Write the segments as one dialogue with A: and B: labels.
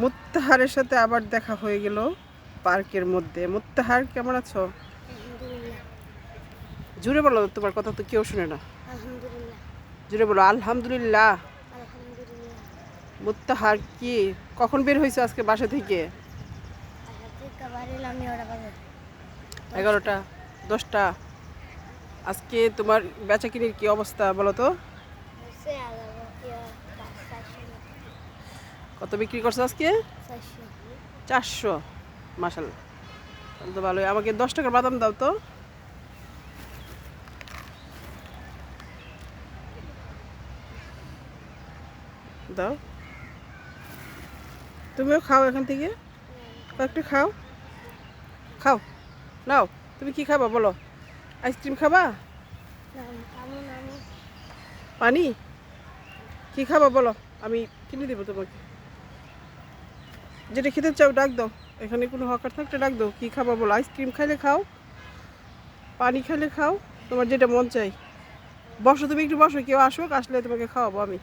A: মুত্তাহারের সাথে আবার দেখা হয়ে গেল পার্কের মধ্যে। মুত্তাহার কেমন আছো? জুড়ে বলো তোমার কথা তো কেউ শুনে না। জুড়ে বলো আলহামদুলিল্লাহ। মুত্তাহার কি? কখন বের হয়েছে আজকে বাসা থেকে? এগারোটা দশটা। আজকে তোমার বেচা কিনির কি অবস্থা বলো তো? কত বিক্রি করছ আজকে?
B: চারশো।
A: মাসাল তো ভালোই। আমাকে দশ টাকার বাদাম দাও তো। দাও। তুমিও খাও এখান থেকে। একটু খাও। খাও। নাও। তুমি কি খাবা বলো? আইসক্রিম খাবা? পানি? কি খাবা বলো? আমি কিনে দেবো তোমাকে। যেটা খেতে চাও ডাক দাও। এখানে কোনো হকার থাকলে ডাক দাও। কী খাবা বলো? আইসক্রিম খাইলে খাও পানি খাইলে খাও তোমার যেটা মন চাই। বসো তুমি একটু বসো কেউ আসুক আসলে তোমাকে খাওয়াবো আমি।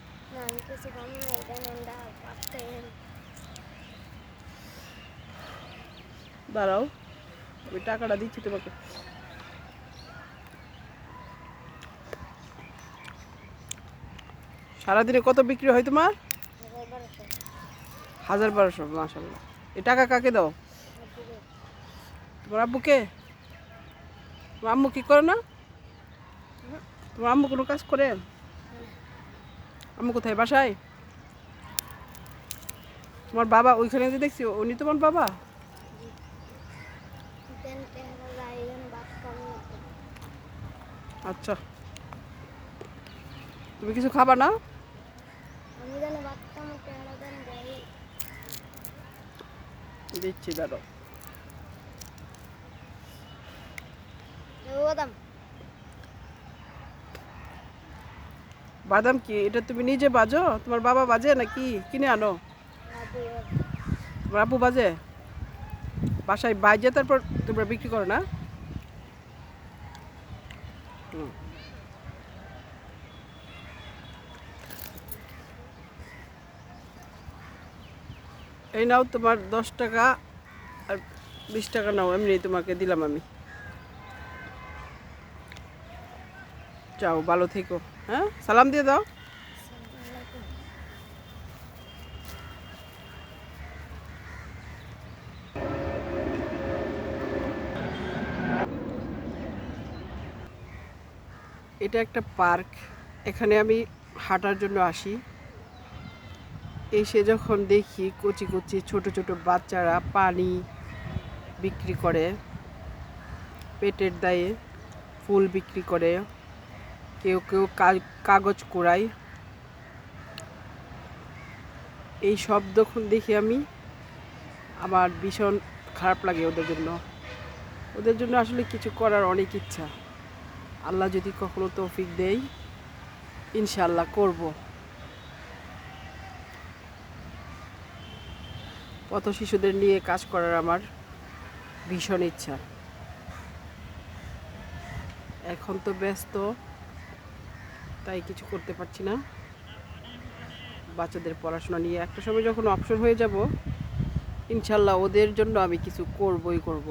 A: দাঁড়াও আমি টাকাটা দিচ্ছি তোমাকে। সারাদিনে কত বিক্রি হয় তোমার? হাজার বারোশো মাসাল্লাহ এই টাকা কাকে দাও? তোমার আব্বুকে? তোমার আম্মু কি করে না? তোমার আম্মু কোনো কাজ করে? আম্মু কোথায়, বাসায়? তোমার বাবা ওইখানে যে দেখছি, উনি তোমার বাবা? আচ্ছা। তুমি কিছু খাবা না
B: আমি যেন বাদ কামে টেহারা দেন যাই
A: দিচ্ছি দাঁড়ো
B: বাদাম।
A: বাদাম কি? এটা তুমি নিজে বাজো? তোমার বাবা বাজে নাকি? কিনে আনো। তোমার আব্বু বাজে? বাসায় বাজে তারপর তোমরা বিক্রি করো না? হুম। এই নাও তোমার দশ টাকা আর বিশ টাকা নাও, এমনি তোমাকে দিলাম আমি। যাও, ভালো থেকো হ্যাঁ? সালাম দিয়ে দাও। এটা একটা পার্ক। এখানে আমি হাঁটার জন্য আসি। এসে যখন দেখি কচি কচি ছোট ছোট বাচ্চারা পানি বিক্রি করে, পেটের দায়ে ফুল বিক্রি করে, কেউ কেউ কাগজ কুড়ায়। এই সব যখন দেখি আমি, আমার ভীষণ খারাপ লাগে ওদের জন্য। ওদের জন্য আসলে কিছু করার অনেক ইচ্ছা। আল্লাহ যদি কখনো তৌফিক দেয় ইনশাল্লাহ করব। পথ শিশুদের নিয়ে কাজ করার আমার ভীষণ ইচ্ছা। এখন তো ব্যস্ত, তাই কিছু করতে পারছি না। বাচ্চাদের পড়াশোনা নিয়ে একটা সময় যখন অবসর হয়ে যাব, ইনশাল্লাহ ওদের জন্য আমি কিছু করবই করব।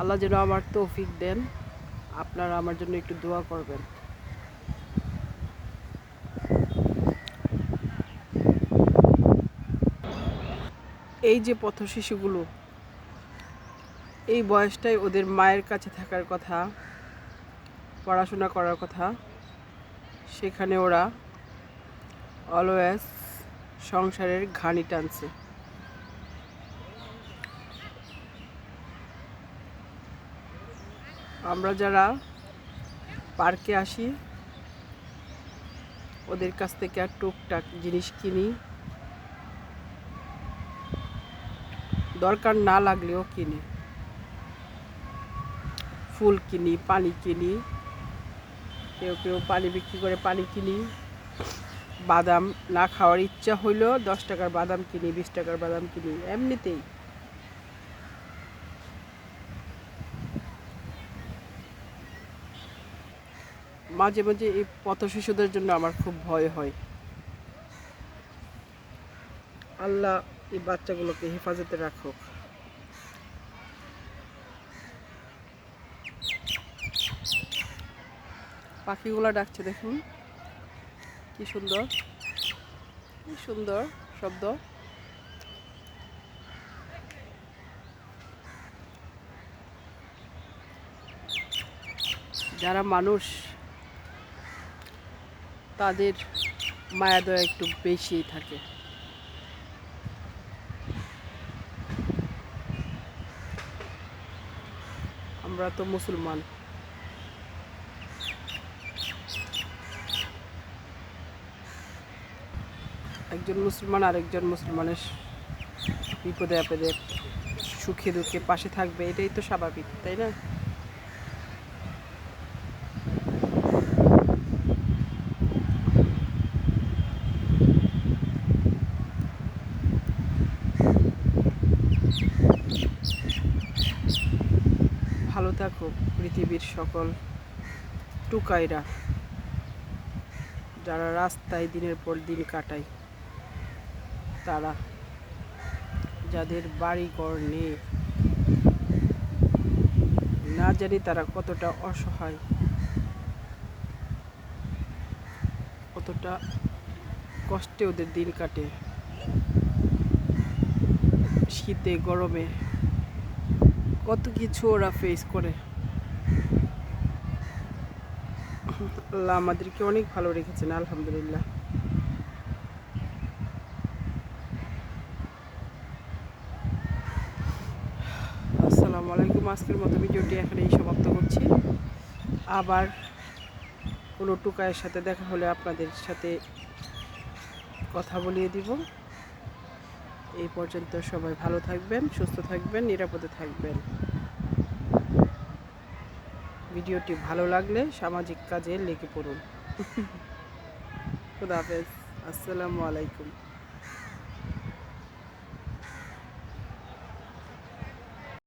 A: আল্লাহ যেন আমার তৌফিক দেন, আপনারা আমার জন্য একটু দোয়া করবেন। এই যে পথ শিশুগুলো, এই বয়সটাই ওদের মায়ের কাছে থাকার কথা, পড়াশোনা করার কথা, সেখানে ওরা অলওয়েজ সংসারের ঘানি টানছে। আমরা যারা পার্কে আসি, ওদের কাছ থেকে আর টুকটাক জিনিস কিনি দরকার না লাগলেও কিনি। ফুল কিনি, পানি কিনি, কেউ কেউ পানি বিক্রি করে পানি কিনি। বাদাম না খাওয়ার ইচ্ছা হইলেও দশ টাকার বাদাম কিনি, বিশ টাকার বাদাম কিনি, এমনিতেই। মাঝে মাঝে এই পথ শিশুদের জন্য আমার খুব ভয় হয়। আল্লাহ এই বাচ্চাগুলোকে হেফাজতে রাখো পাখিগুলো ডাকছে, দেখুন। কি সুন্দর। কি সুন্দর শব্দ। যারা মানুষ, তাদের মায়া দয়া একটু বেশিই থাকে। আমরা তো মুসলমান। একজন মুসলমান আরেকজন মুসলমানের বিপদে আপদে সুখে দুঃখে পাশে থাকবে, এটাই তো স্বাভাবিক, তাই না? থাকো পৃথিবীর সকল টুকাইরা যারা রাস্তায় দিনের পর দিন কাটায়, তারা যাদের বাড়ি ঘর নেই, না জানি তারা কতটা অসহায়, কতটা কষ্টে ওদের দিন কাটে। শীতে, গরমে কত কিছু ওরা ফেস করে। আল্লাহ আমাদেরকে অনেক ভালো রেখেছেন, আলহামদুলিল্লাহ। আসসালামু আলাইকুম, আজকের মতো ভিডিওটি এখানেই সমাপ্ত করছি। আবার কোনো টুকায়ের সাথে দেখা হলে আপনাদের সাথে কথা বলিয়ে দিব। এই পর্যন্ত সবাই ভালো থাকবেন, সুস্থ থাকবেন, নিরাপদে থাকবেন। ভিডিওটি ভালো লাগলে সামাজিক কাজে লেগে পড়ুন। খুদা হাফেজ। আসসালামু আলাইকুম।